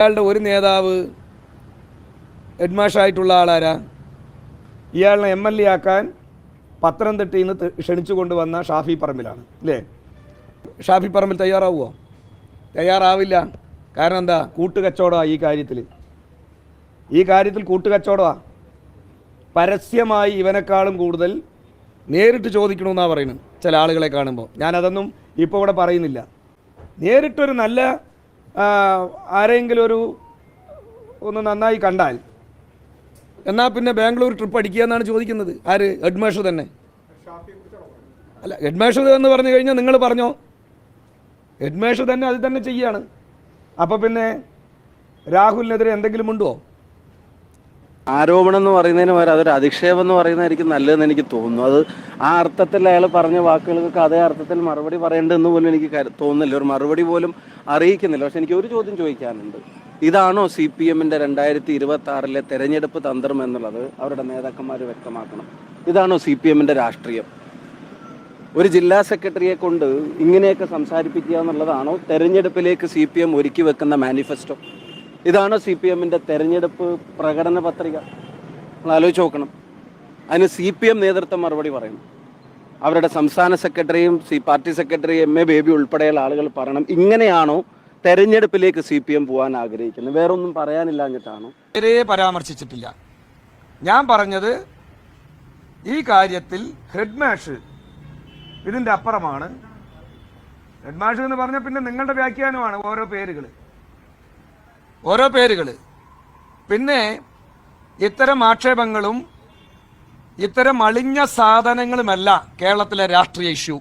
ഇയാളുടെ ഒരു നേതാവ് ഹെഡ്മാഷായിട്ടുള്ള ആളാരാ? ഇയാളിനെ എം എൽ എ ആക്കാൻ പത്തനംതിട്ടയിൽ നിന്ന് ക്ഷണിച്ചു കൊണ്ടുവന്ന ഷാഫി പറമ്പിലാണ് അല്ലേ ഷാഫി പറമ്പിൽ തയ്യാറാവുമോ തയ്യാറാവില്ല. കാരണം എന്താ? കൂട്ടുകച്ചവടമാണ് ഈ കാര്യത്തിൽ ഈ കാര്യത്തിൽ കൂട്ടുകച്ചവടമാണ് പരസ്യമായി ഇവനെക്കാളും കൂടുതൽ നേരിട്ട് ചോദിക്കണമെന്നാണ് പറയുന്നത് ചില ആളുകളെ കാണുമ്പോൾ. ഞാനതൊന്നും ഇപ്പോൾ ഇവിടെ പറയുന്നില്ല. നേരിട്ടൊരു നല്ല ആരെങ്കിലും ഒരു ഒന്ന് നന്നായി കണ്ടാൽ. എന്നാൽ പിന്നെ ബാംഗ്ലൂർ ട്രിപ്പ് അടിക്കുക എന്നാണ് ചോദിക്കുന്നത്. ആര്? ഹെഡ്മാഷർ തന്നെ. അല്ല ഹെഡ്മാഷർ എന്ന് പറഞ്ഞു കഴിഞ്ഞാൽ നിങ്ങൾ പറഞ്ഞോ? ഹെഡ്മാഷർ തന്നെ അത് തന്നെ ചെയ്യാണ്. അപ്പോൾ പിന്നെ രാഹുലിനെതിരെ എന്തെങ്കിലും ഉണ്ടോ? ആരോപണം എന്ന് പറയുന്നതിന് പകരം അതൊരു അധിക്ഷേപം എന്ന് പറയുന്നതായിരിക്കും നല്ലതെന്ന് എനിക്ക് തോന്നുന്നു. അത് ആ അർത്ഥത്തിൽ അയാൾ പറഞ്ഞ വാക്കുകൾക്ക് അതേ അർത്ഥത്തിൽ മറുപടി പറയേണ്ടതെന്ന് പോലും എനിക്ക് തോന്നുന്നില്ല. ഒരു മറുപടി പോലും അറിയിക്കുന്നില്ല. പക്ഷെ എനിക്ക് ഒരു ചോദ്യം ചോദിക്കാനുണ്ട്. ഇതാണോ സി പി എമ്മിന്റെ രണ്ടായിരത്തി ഇരുപത്തി ആറിലെ തെരഞ്ഞെടുപ്പ് തന്ത്രം എന്നുള്ളത്? അവരുടെ നേതാക്കന്മാർ വ്യക്തമാക്കണം. ഇതാണോ സി പി എമ്മിന്റെ രാഷ്ട്രീയം? ഒരു ജില്ലാ സെക്രട്ടറിയെ കൊണ്ട് ഇങ്ങനെയൊക്കെ സംസാരിപ്പിക്കുക എന്നുള്ളതാണോ തെരഞ്ഞെടുപ്പിലേക്ക് സി പി എം ഒരുക്കി വെക്കുന്ന മാനിഫെസ്റ്റോ? ഇതാണോ സി പി എമ്മിന്റെ തെരഞ്ഞെടുപ്പ് പ്രകടന പത്രിക? നമ്മൾ ആലോചിച്ച് നോക്കണം. അതിന് സി പി എം നേതൃത്വം മറുപടി പറയണം. അവരുടെ സംസ്ഥാന സെക്രട്ടറിയും C party secretary M A Baby ഉൾപ്പെടെയുള്ള ആളുകൾ പറയണം. ഇങ്ങനെയാണോ തെരഞ്ഞെടുപ്പിലേക്ക് സി പി എം പോകാൻ ആഗ്രഹിക്കുന്നത്? വേറൊന്നും പറയാനില്ലാഞ്ഞിട്ടാണോ പേരേ പരാമർശിച്ചിട്ടില്ല. ഞാൻ പറഞ്ഞത് ഈ കാര്യത്തിൽ ഹെഡ് മാഷ് ഇതിന്റെ അപ്പുറമാണ്. ഹെഡ് മാഷ് എന്ന് പറഞ്ഞാൽ പിന്നെ നിങ്ങളുടെ വ്യാഖ്യാനമാണ് ഓരോ പേരുകൾ ഓരോ പേരുകൾ പിന്നെ ഇത്തരം ആക്ഷേപങ്ങളും ഇത്തരം അളിഞ്ഞ സാധനങ്ങളുമല്ല കേരളത്തിലെ രാഷ്ട്രീയ ഇഷ്യൂ.